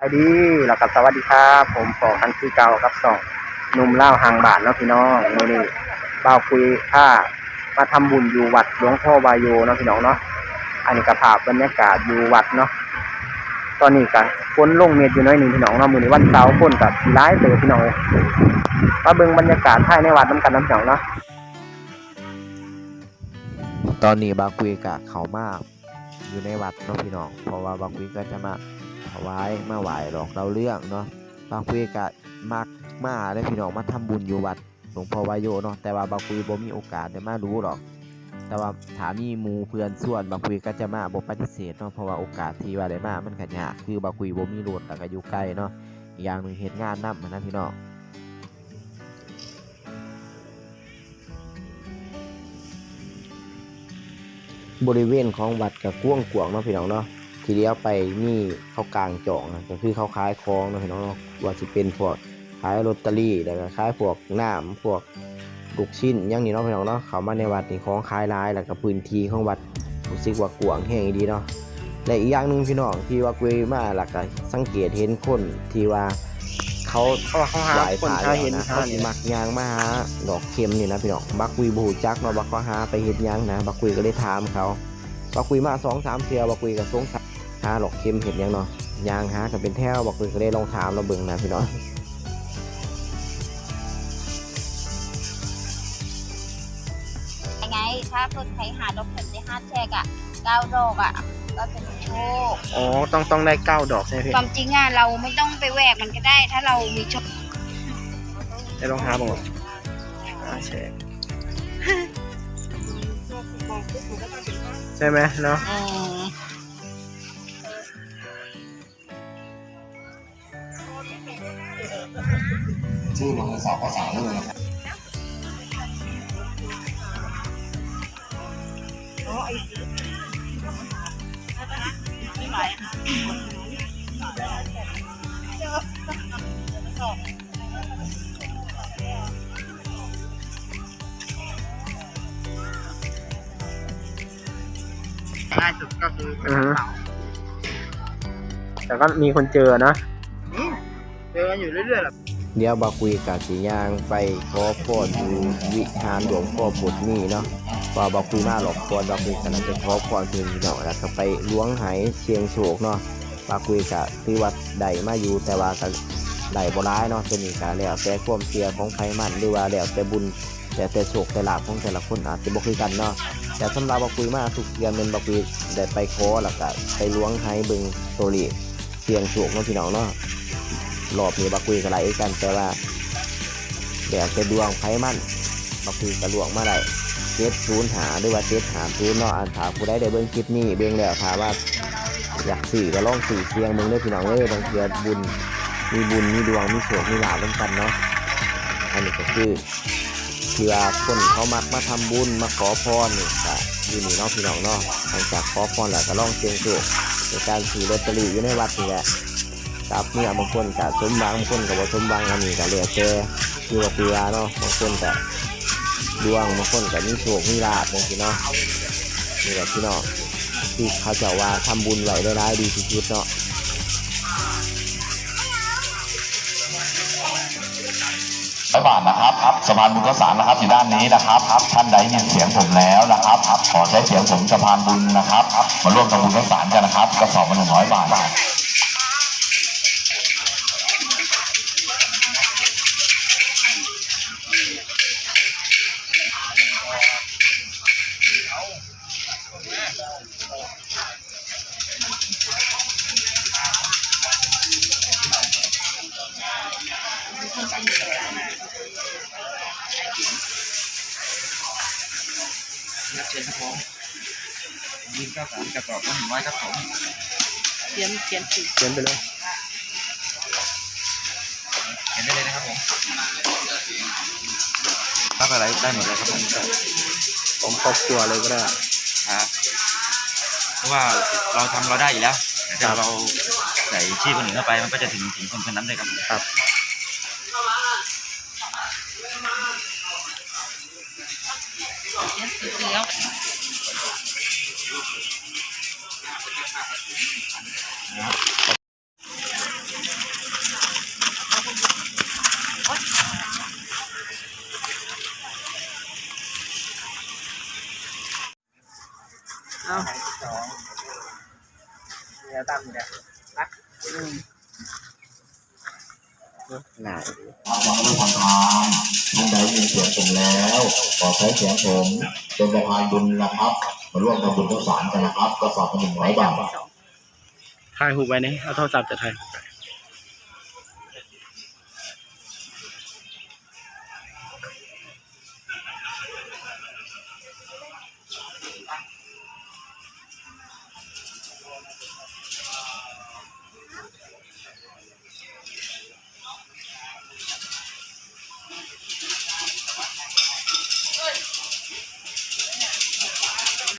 สวัสดีแล้วก็สวัสดีครับ ผมปอกันคือเก่ากับสองหนุ่มเล่าวหางบาทเนาะพี่น้องมื้อนี้เบ้าคุยค่ามาทำบุญอยู่วัดหลวงพ่อวายโยเนาะพี่น้องเนาะอันนี้ก็ภาพบรรยากาศอยู่วัดเนาะตอนนี้ก็ฝนลงเม็ดอยู่น้อยหนึงพี่น้องเนาะมือนี้วันเสาร์ฝนก็สิร้ายเตอพี่น้องมาเบิ่งบรรยากาศภายในวัดนํกันนะพี่น้องเนาะตอนนี้บาคุยกะเขามากอยู่ในวัดเนาะพี่น้องเพราะว่าบาคุยก็จะมา ถวายมาไหว้หลอกเราเรื่องเนาะบางคุยกะมักมาได้พี่น้องมาทำบุญอยู่วัดหลวงพ่อวายโยเนาะแต่ว่าบางคุยบ่มีโอกาสได้มารู้หรอก แต่ว่าถามีมูเพื่อนส่วนบางคุยก็จะมาบ่ปฏิเสธเนาะเพราะว่าโอกาสที่ว่าได้มามันก็ยากคือบางคุยบ่มีรถแล้วก็อยู่ไกลเนาะอย่างหนึ่งเฮ็ดงานนำนะพี่น้องบริเวณของวัดกับกว้างกวางเนาะพี่น้องเนาะ ทีเดียวไปนี่เข้ากลางจองนะก็คือเขาขายของนาะพี่น้องเนาะว่าสิเป็นพวกขายลอตเตอรี่แล้วก็ขายพวกน้ำพวกลูกชิ้นอย่างนี้เนาะพี่น้องเนาะเขามาในวัดนี่ของขายหลายแล้วก็พื้นที่ของวัดรู้สึกว่ากว้างแห่งดีเนาะและอีกอย่างหนึ่งพี่น้องที่ว่าคุยมาแล้วก็สังเกตเห็นคนที่ว่าเขาเขาหายคนสายหาแล้วเห็นะเขาสิมักยางมาหาดอกเข็มนี่นะพี่น้องบักคุยบรูจักเนาะบักเขาหาไปเฮ็ดยังนะบักคุยก็เลยถามเขาบักคุยมาสองสามเทียวบักคุยก็สงสัย หาดอกเข็มเห็นหยังเนาะยางหากันเป็นแถวบักคุยก็เลยลองถามเราเบิ่งนะพี่น้องยังไงถ้าคนใครหาดอกเข็มได้ห้าแฉกอะเก้าดอกอะก็จะมีโชคอ๋อต้องต้องได้เก้าดอกใช่ไหมพี่ความจริงอะเราไม่ต้องไปแหวกมันก็ได้ ถ้าเรามีโชคได้ลองหาบ้างอ่าใช่ใช่ไหมเนาะ ชื่อโรงเรียนสอบภาษาเลยนะครับง่ายสุดก็คืออแต่ก็มีคนเจอนะ เจอกันอยู่เรื่อยๆแหละ เดี๋ยวบักคุยกับสียางไปขอพรอยู่วิหารหลวงพ่อปุนี่เนาะว่าบักคุยมาหลอกพรบักคุยกันจะขอพรเพื่อนพี่น้องแล้วก็ไปล้วงไหเชียงโศกเนาะบักคุยกับที่วัดใดมาอยู่แต่ว่ากันได้บ่ร้ายเนาะตัวนี้ก็แล้วแต่ความเชื่อของไผมันหรือว่าแล้วแต่บุญแต่แต่โชคแต่ลาภของแต่ละคนอาจจะบ่คือกันเนาะแต่สำหรับบ่คุยมาทุกเดือนเป็นบ่คุยได้ไปขอแล้วก็ไปล้วงห้เบิ่งตัวเลขเสี่ยงโชคเนาะพี่น้องเนาะ รอบนี้บ่คุยก็หลายกันแต่ว่าแล้วแต่ดวงไผมันบ่คุยก็ลวงมาได้705หาหรือว่า750เนาะอันถ้าผู้ใดได้เบิ่งคลิปนี้เบิ่งแล้วถ้าว่าอยากซื้อก็ล่องซื้อเสียงเบิ่งเด้อพี่น้องเอ้ยบางเทื่อบุญมีบุญมีดวงมีโชคมีลาภร่วมกันเนาะอันนี้ก็คือที่ว่าคนเขามักมาทำบุญมาขอพรนี่ก็อยู่นี่เนาะพี่น้องเนาะหลังจากขอพรแล้วก็ล่องเสียงโชคในการซื้อลอตเตอรี่อยู่ในวัดนี่แหละ กับเมื่อบางคนก็สมหวังบางคนก็บ่สมหวังอันนี้ก็แล้วแต่คือว่าปีวาเนาะบางคนก็ดวงบางคนก็มีโชคมีลาภจังซี่เนาะนี่แหละพี่น้องที่เขาเจะว่าทำบุญไหวได้ร้ายดีที่สุดเนาะร้อยบาทนะครับครับสะพานบุญข้าวสารนะครับอยู่ด้านนี้นะครับครับท่านใดยินเสียงผมแล้วนะครับขอใช้เสียงผมสะพานบุญนะครับมาร่วมทำบุญข้าวสารกันนะครับกระสอบละหนึ่งร้อยบาท ก้าสามกระสอบละหนึ่งร้อยครับผมเขียนเขียนสิเขียนไปเลยเห็นได้เลยนะครับผมรับอะไรได้หมดเลยครับผมผมครอบครัวเลยก็ได้ครับเพราะว่าเราทำเราได้อยู่แล้วแต่ถ้าเราใส่ชื่อคนอื่นเข้าไปมันก็จะถึงถึงคนคนนั้นเลยครับผมครับเขียนสิแล้ว เอาสองเนี่ยตั้งเนี่ยรักอืหลายทางวังลูกทางทานท่านใดมีเสียงผมแล้วขอใช้เสียงผมเป็นประธานบุญนะครับ มาร่วมทำบุญทั้งสามกันนะครับก็ะสอบละหนึ่งร้อยบาทถ่ายหูไปนี่เอาโทรศัพท์จะถ่าย